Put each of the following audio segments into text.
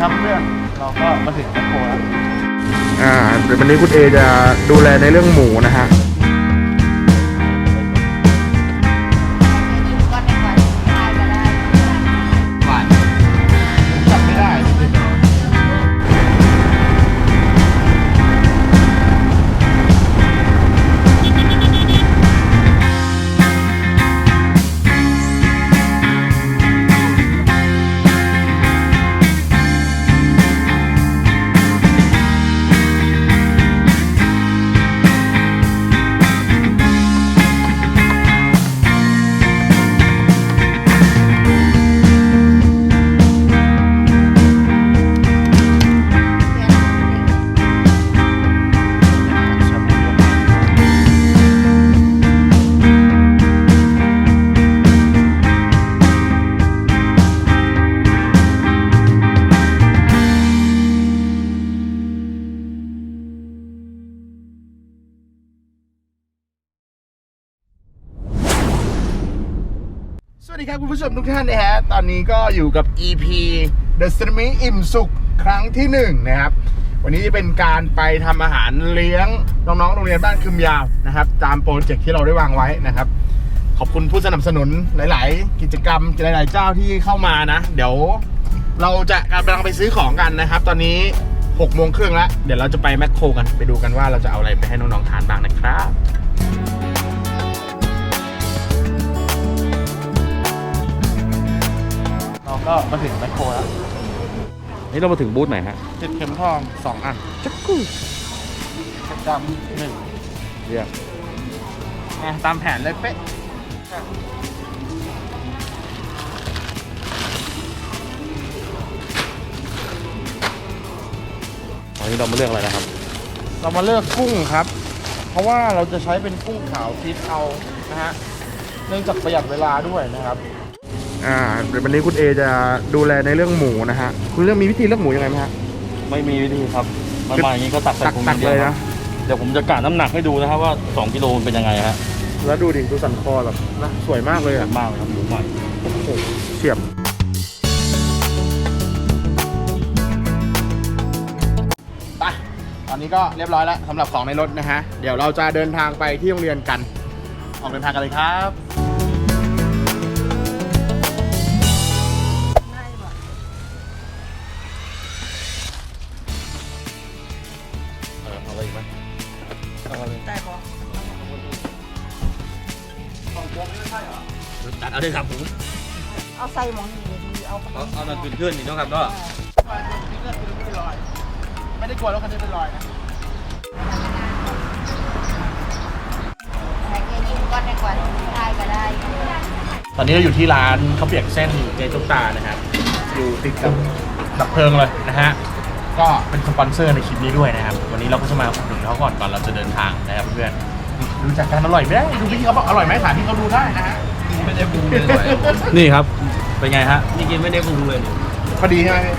ครับเพื่อนเราก็มาถึงแมคโครแล้ว อ่าเดี๋ยววันนี้คุณเอจะดูแลในเรื่องหมูนะฮะ วัสดีครับคุณผู้ชมทุกท่านนะฮะ ตอนนี้ก็อยู่กับ EP The s t r e a m i n g อิ่มสุขครั้งที่หนึ่งนะครับ วันนี้จะเป็นการไปทำอาหารเลี้ยงน้องๆ โรงเรียนบ้านคืมยาวนะครับ ตามโปรเจกต์ที่เราได้วางไว้นะครับ ขอบคุณผู้สนับสนุนหลาย ๆ กิจกรรมหลาย ๆ เจ้าที่เข้ามานะ เดี๋ยวเราจะกำลังไปซื้อของกันนะครับ ตอนนี้6โมงครึ่งแล้ว เดี๋ยวเราจะไปแมคโครกัน ไปดูกันว่าเราจะเอาอะไรไปให้น้อง ๆ ทานบ้างนะครับ ก็มาถึงแมคโครแล้วนี่เรามาถึงบูธไหนฮะติดเข็มทองสองอันจักกูเข็มดำหนึ่งเรียกอะตามแผนเลยเป๊ะตอนนี้เรามาเลือกอะไรนะครับ เรามาเลือกกุ้งครับ เพราะว่าเราจะใช้เป็นกุ้งขาวฟิตเอานะฮะ เนื่องจากประหยัดเวลาด้วยนะครับ อ่าเดี๋ยววันนี้คุณเอจะดูแลในเรื่องหมูนะฮะ คุณเรื่องมีวิธีเลือกหมูยังไงไหมฮะ ไม่มีวิธีครับมามาอย่างนี้ก็ตักใส่ตักถุงตักดีวเลยครันะบเดี๋ยวผมจะกะน้ำหนักให้ดูนะครับว่า 2 กิโลมันเป็นยังไงฮะแล้วดูดิดูสันคอแบบนะสวยมากเลยเยอะอะมากเลยครับหมูใหม่โอ้โหเฉียบ ไปตอนนี้ก็เรียบร้อยแล้วสำหรับของในรถนะฮะ เดี๋ยวเราจะเดินทางไปที่โรงเรียนกัน ออกเดินทางกันเลยครับ ตัดเอาได้ครับผมเอาใส่หมองนี่เลยดีเอาเอาเอานั่นขึ้นขึ้นนี่ต้องครับเนาะไม่ได้กลัวรถคันนี้เป็นรอยนะใส่แค่นี้ก็ในก่อนทายก็ได้ตอนนี้เราอยู่ที่ร้านข้าวเปียกเส้นเจตุกตานะครับ อยู่ติดกับดับเพลิงเลยนะฮะ ก็เป็นสปอนเซอร์ในคลิปนี้ด้วยนะครับ วันนี้เราก็จะมาอุดหนุนเขาก่อนก่อนเราจะเดินทางนะครับเพื่อนดูจากการอร่อยไหมดูพี่เขาบอกอร่อยไหมถามพี่เขาดูได้นะฮะ ไม่ได้ปรุงเลยนี่ครับ เป็นไงฮะ นี่กินไม่ได้ปรุงเลย พอดีใช่ไหมพี่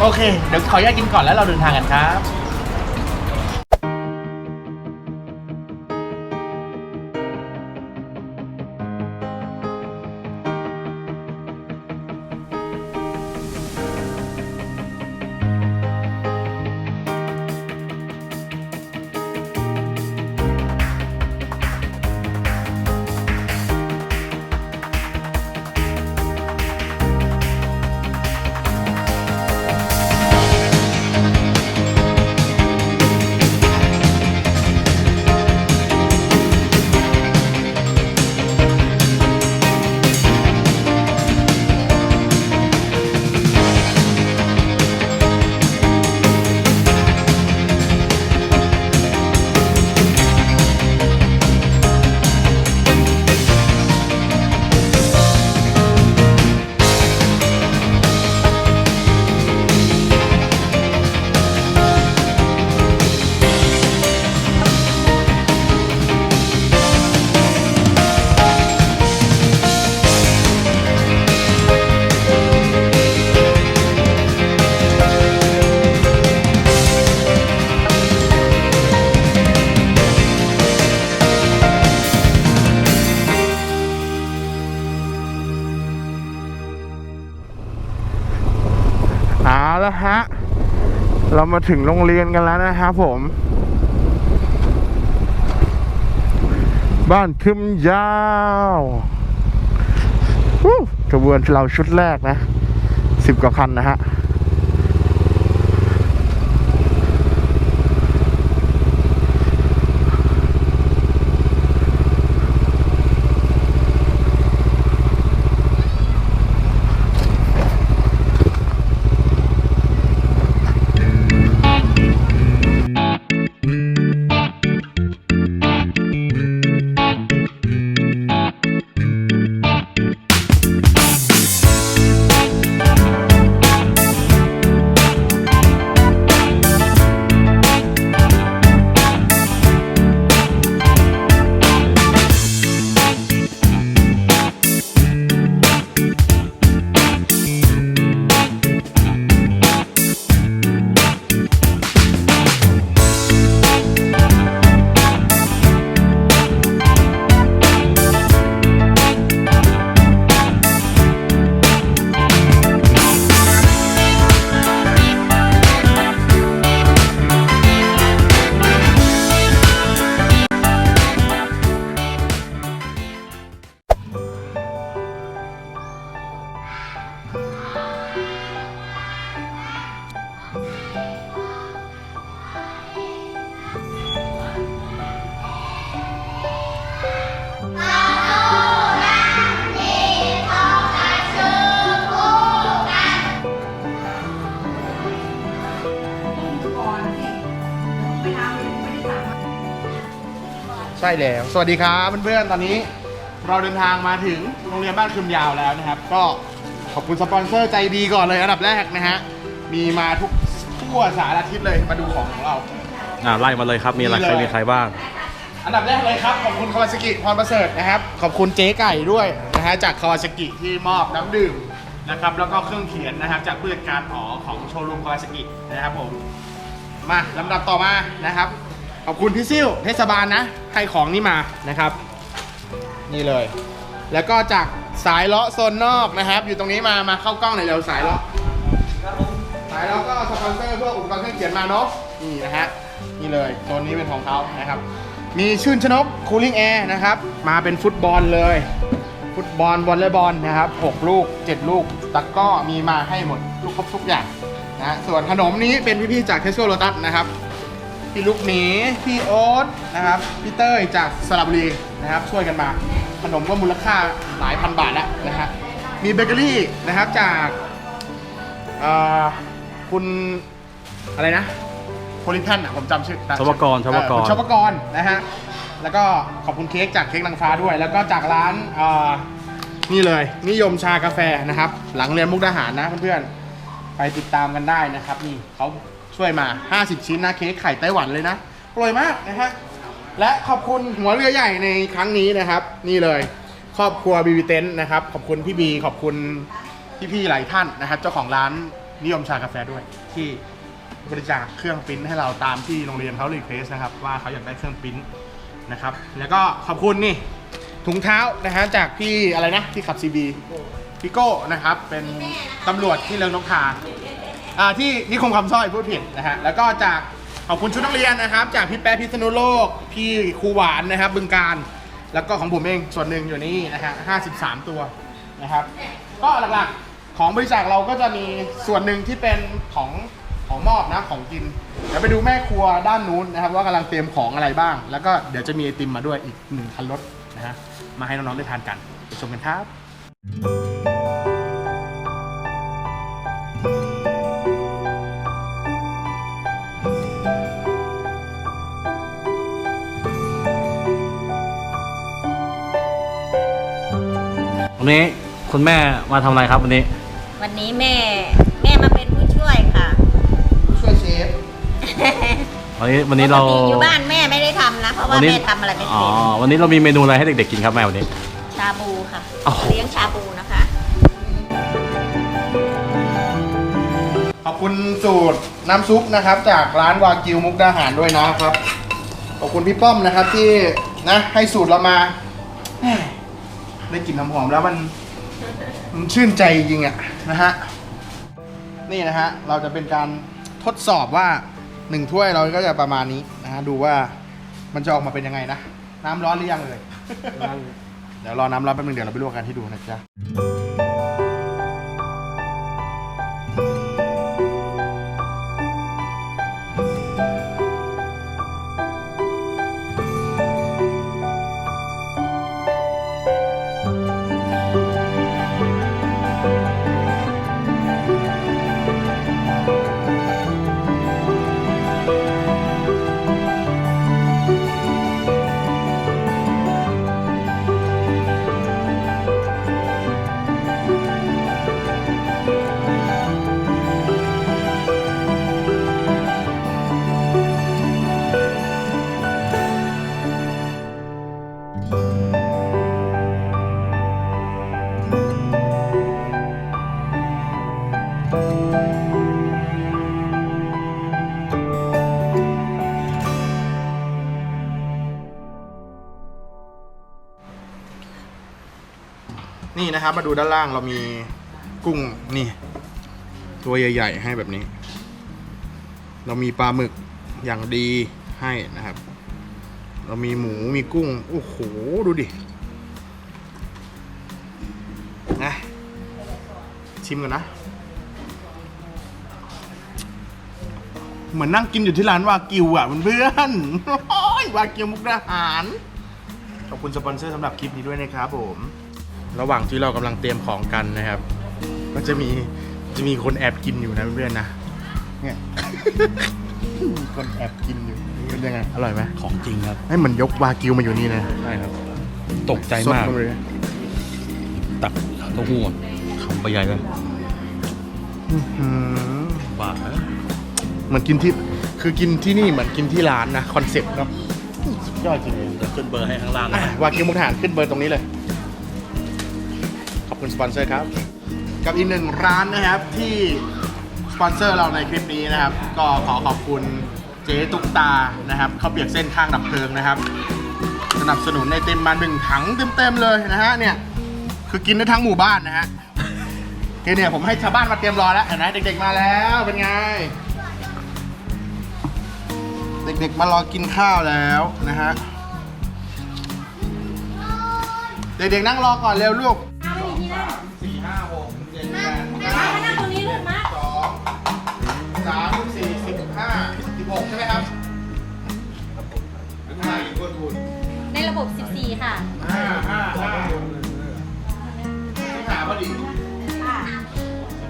โอเค เดี๋ยวขออนุญาตกินก่อนแล้วเราเดินทางกันครับ เรามาถึงโรงเรียนกันแล้วนะครับผม บ้านคึมยาววู้ขบวนเราชุดแรกนะสิบกว่าคันนะฮะ ช่แล้ว สวัสดีครับเพื่อนๆ ตอนนี้เราเดินทางมาถึงโรงเรียนบ้านคืมยาวแล้วนะครับ ก็ขอบคุณสปอนเซอร์ใจดีก่อนเลยอันดับแรกนะฮะ มีมาทุกทั่วสารทิศเลยมาดูของของเรา อ่าไล่มาเลยครับมีอะไรนี่ใคเลรยมีใครบ้าง อันดับแรกเลยครับขอบคุณคาวาซากิพรประเสริฐนะครับ ขอบคุณเจ๊ไก่ด้วยนะฮะจากคาวาซากิที่มอบน้ำดื่มนะครับ แล้วก็เครื่องเขียนนะครับ จากผู้จัดการหอของโชว์รูมคาวาซากินะครับผมมาลำดับต่อมานะครับ ขอบคุณพี่ซิ่วเทศบาลนะให้ของนี่มานะครับ นี่เลย แล้วก็จากสายเลาะโซนนอกนะครับ อยู่ตรงนี้มามาเข้ากล้องหน่อยเร็วสายเลาะสายเลาะก็สปอนเซอร์พวกอุปกรณ์เครื่องเขียนมาเนาะนี่นะฮะนี่เลยโซนนี้เป็นของเขานะครับ มีชื่นชนกคูลิ่งแอร์นะครับ มาเป็นฟุตบอลเลยฟุตบอลวอลเลย์บอลนะครับ 6 ลูก 7 ลูกตะก้อมีมาให้หมดทุกครบทุกอย่างนะส่วนขนมนี้เป็นพี่ๆจากเทสโก้โ t ตัสนะครับ พี่ลูกหมีพี่โอ๊ตนะครับพี่เต้ยจากสระบุรีนะครับช่วยกันมาขนมก็มูลค่าหลายพันบาทแล้วนะฮะมีเบเกอรี่นะครับจากเอ่อคุณอะไรนะโพลิแพนอะผมจำชื่อชวกรชวกรเออคุณชวกรนะฮะแล้วก็ขอบคุณเค้กจากเค้กนางฟ้าด้วย แล้วก็จากร้านเอ่อนี่เลยนิยมชากาแฟนะครับ หลังเรียนมุกดาหารนะเพื่อนๆไปติดตามกันได้นะครับนี่เขา ช่วยมา 50 ชิ้นนะเค้กไข่ไต้หวันเลยนะอร่อยมากนะฮะและขอบคุณหัวเรือใหญ่ในครั้งนี้นะครับ นี่เลยครอบครัวบีบีเต็นนะครับ ขอบคุณพี่บีขอบคุณพี่ๆหลายท่านนะครับ เจ้าของร้านนิยมชากาแฟด้วย ที่บริจาคเครื่องปิ้นให้เราตามที่โรงเรียนเขารีเควสนะครับ ว่าเขาอยากได้เครื่องปิ้นนะครับ แล้วก็ขอบคุณนี่ถุงเท้านะฮะจากพี่อะไรนะที่ขับซีบีพี่โก้นะครับ เป็นตำรวจที่เริงนกทา อ่าที่นิคมคำสร้อยพูดผิดนะฮะแล้วก็จากขอบคุณชุดนักเรียนนะครับ จากพี่แป๊ะพิษณุโลก พี่ครูหวานนะครับ บึงการ แล้วก็ของผมเองส่วนหนึ่งอยู่นี่นะฮะ53 ตัวนะครับ ก็หลักๆของบริษัทเราก็จะมีส่วนหนึ่งที่เป็นของของมอบนะของกิน เดี๋ยวไปดูแม่ครัวด้านนู้นนะครับ ว่ากำลังเตรียมของอะไรบ้าง แล้วก็เดี๋ยวจะมีไอติมมาด้วยอีกหนึ่งคันรถนะฮะมาให้น้องๆได้ทานกันไปชมกันครับ วันนี้คุณแม่มาทำอะไรครับวันนี้ วันนี้แม่แม่มาเป็นผู้ช่วยค่ะ ช่วยเชฟวันนี้วันนี้เราปกติอยู่บ้านแม่ไม่ได้ทำนะ เพราะว่าวันนี้แม่ทำอะไรไม่อ๋อเป็นวันนี้เรามีเมนูอะไรให้เด็กๆกินครับแม่วันนี้ ชาบูค่ะ โอ้โห เลี้ยงชาบูนะคะ ขอบคุณสูตรน้ำซุปนะครับ จากร้านวากิวมุกดาหารด้วยนะครับ ขอบคุณพี่ป้อมนะครับที่นะให้สูตรเรามาแหม่ ได้กลิ่นหอมๆแล้วมันมันชื่นใจจริงๆอะนะฮะนี่นะฮะเราจะเป็นการทดสอบว่าหนึ่งถ้วยเราก็จะประมาณนี้นะฮะดูว่ามันจะออกมาเป็นยังไงนะ น้ำร้อนหรือยังเลย เดี๋ยวรอน้ำร้อนแป๊บนึงเดี๋ยวเราไปลวกกันให้ดูนะจ๊ะ นะครับ มาดูด้านล่างเรามีกุ้งนี่ ตัวใหญ่ ๆ ให้แบบนี้ เรามีปลาหมึกอย่างดีให้นะครับ เรามีหมูมีกุ้ง โอ้โห ดูดินะชิมกันนะ เหมือนนั่งกินอยู่ที่ร้านวากิวอะเพื่อนๆโอ้ยวากิวมุกดาหาร ขอบคุณสปอนเซอร์สำหรับคลิปนี้ด้วยนะครับผม ระหว่างที่เรากำลังเตรียมของกันนะครับ ก็จะมีจะมีคนแอบกินอยู่นะเพื่อนๆนะเนี่ยมีคนแอบกินอยู่เป็นยังไงอร่อยไหมของจริงครับให้เหมือนยกวากิวมาอยู่นี่นะใช่ครับ ตกใจสดมากลงเลยตักเต้าหู้อะคำไปใหญ่เลยอื้อหือบ้าเหมือนกินที่คือกินที่นี่เหมือนกินที่ร้านนะคอนเซ็ปต์เนาะสุดยอดจริงเลยจะขึ้นเบอร์ให้ข้างล่างอะนะวากิวมุกทหารขึ้นเบอร์ตรงนี้เลยขอบ คุณสปอนเซอร์ครับ กับอีกหนึ่งร้านนะครับที่สปอนเซอร์เราในคลิปนี้นะครับ ก็ขอขอบคุณเจ๊ตุ๊กตานะครับเขาเปียกเส้นข้างดับเพลิงนะครับ สนับสนุนในเต็มมาหนึ่งถังเต็มๆเลยนะฮะเนี่ยคือกินได้ทั้งหมู่บ้านนะฮะคือเนี่ยผมให้ชาวบ้านมาเตรียมรอแล้วเห็นไหมเด็กๆมาแล้วเป็นไง เด็กๆมารอกินข้าวแล้วนะฮะเด็กๆนั่งรอก่อนเร็วลูก สี่ห้าหกเจ็ดแปดเก้ามานั่งตรงนี้ลูกมาสองสามสี่สิบห้าสิบหกใช่ไหมครับห้าอีกคนคุณในระบบ 14 ค่ะห้าห้าห้าต้องหาพอดี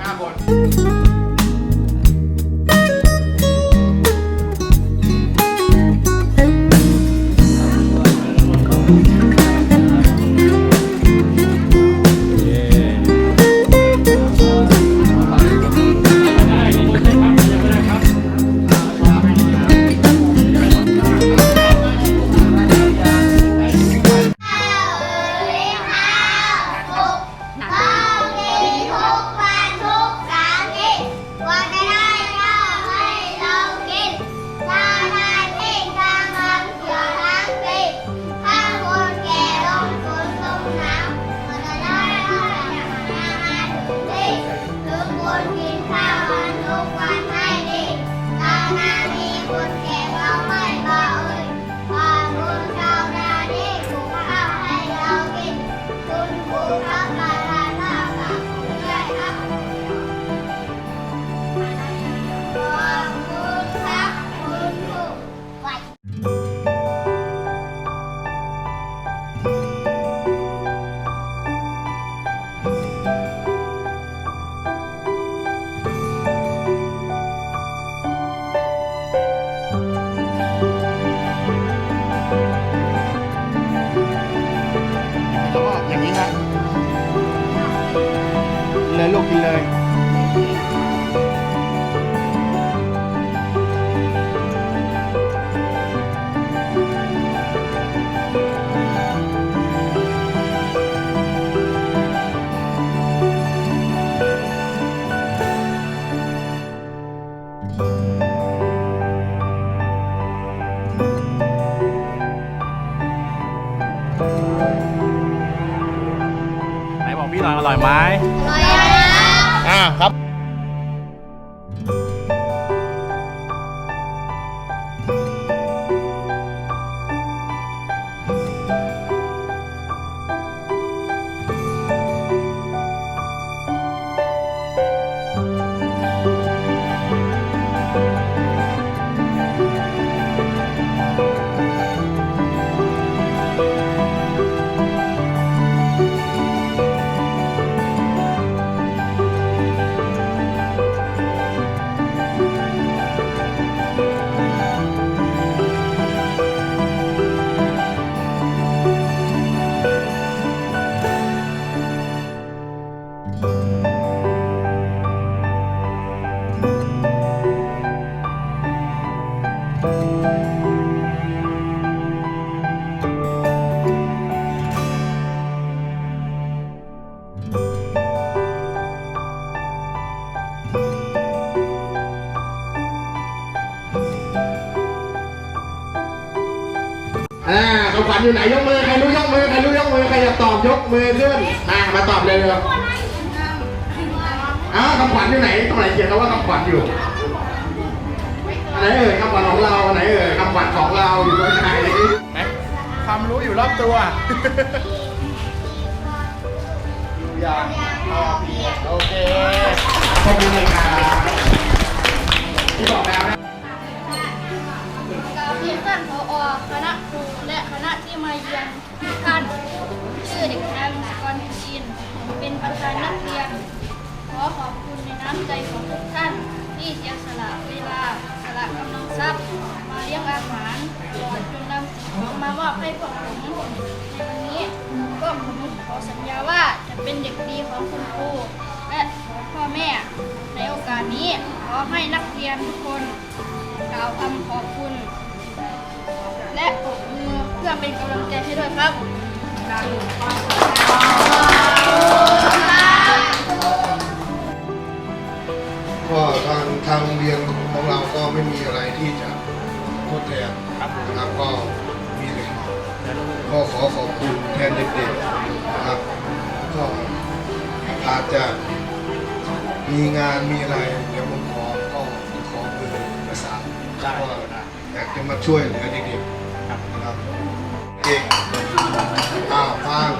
ห้าคน อยู่ไหนยกมือใครรู้ยกมือใครรู้ยกมือใครจะตอบยกมือขึ้นมามาตอบเลยเลยอ้าวคำขวัญอยู่ไหนตรงไหนเขียนคำว่าคำขวัญอยู่อันไหนเอ่ยคำขวัญของเราอันไหนเอ่ยคำขวัญของเราอยู่ตรงไหนไหนความรู้อยู่รอบตัวอย่างพอเพียงโอเคขอบคุณเลยครับที่บอกแล้วนะกาบเรียนท่านผอคณะครูและ คณะที่มาเยือนทุกท่านชื่อเด็กชายวิศกรจีนเป็นประธานนักเรียน ขอขอบคุณในน้ำใจของทุกท่าน ที่เสียสละเวลาสละกำลังทรัพย์ มาเลี้ยงอาหารก่อนจนนำสิ่งของมามอบให้พวกผมในวันนี้ก็ผมขอสัญญาว่าจะเป็นเด็กดีของคุณครูและของพ่อแม่ ในโอกาสนี้ขอให้นักเรียนทุกคนกล่าวคำขอบคุณ และปรบมือเพื่อเป็นกำลังใจให้ด้วยครับก็ทางทางโรงเรียนของเราก็ไม่มีอะไรที่จะทดแทนนะครับก็มีแต่ก็ขอขอบคุณแทนเด็กๆนะครับก็อาจจะมีงานมีอะไรเดี๋ยวผมขอก็ขอเบอร์ประสานว่าอยากจะมาช่วยเหลือเด็กๆนะครับ เด็กอ้าวฟัง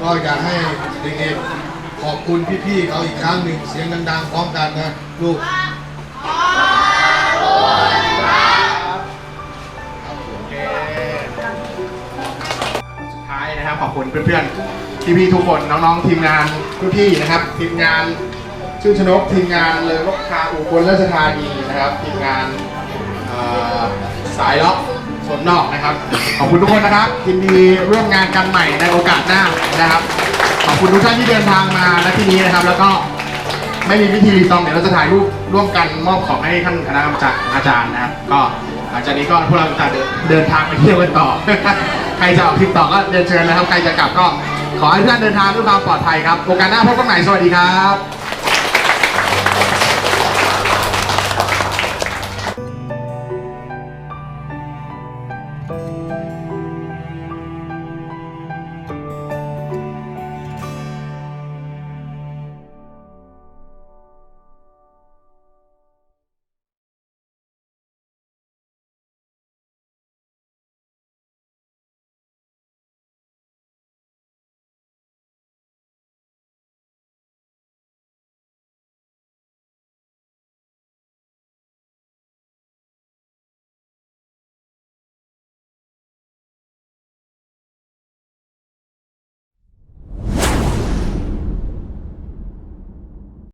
ก็อยากให้เด็กๆขอบคุณพี่ๆเขาอีกครั้งหนึ่งเสียงดังๆพร้อมกันนะลูกสุดท้ายนะครับขอบคุณเพื่อนๆพี่ๆทุกคนน้องๆทีมงานพี่ๆนะครับ ทีมงานชื่อชนกทีมงานเลยรกคาอุบลราชธานีนะครับ ทีมงานสายล็อก สวนนอกนะครับ ขอบคุณทุกคนนะครับยินดีร่วมงานกันใหม่ในโอกาสหน้านะครับ ขอบคุณทุกท่านที่เดินทางมาณที่นี้นะครับ แล้วก็ไม่มีพิธีรีตองเดี๋ยวเราจะถ่ายรูปร่วมกันมอบของให้ท่านคณะกรรมการอาจารย์นะครับ ก็หลังจากนี้ก็พวกเราจะเดินทางไปเที่ยวกันต่อ ใครจะออกทริปต่อก็เดินเชิญนะครับ ใครจะกลับก็ขอให้ทุกท่านเดินทางด้วยความปลอดภัยครับ โอกาสหน้าพบกันใหม่ สวัสดีครับ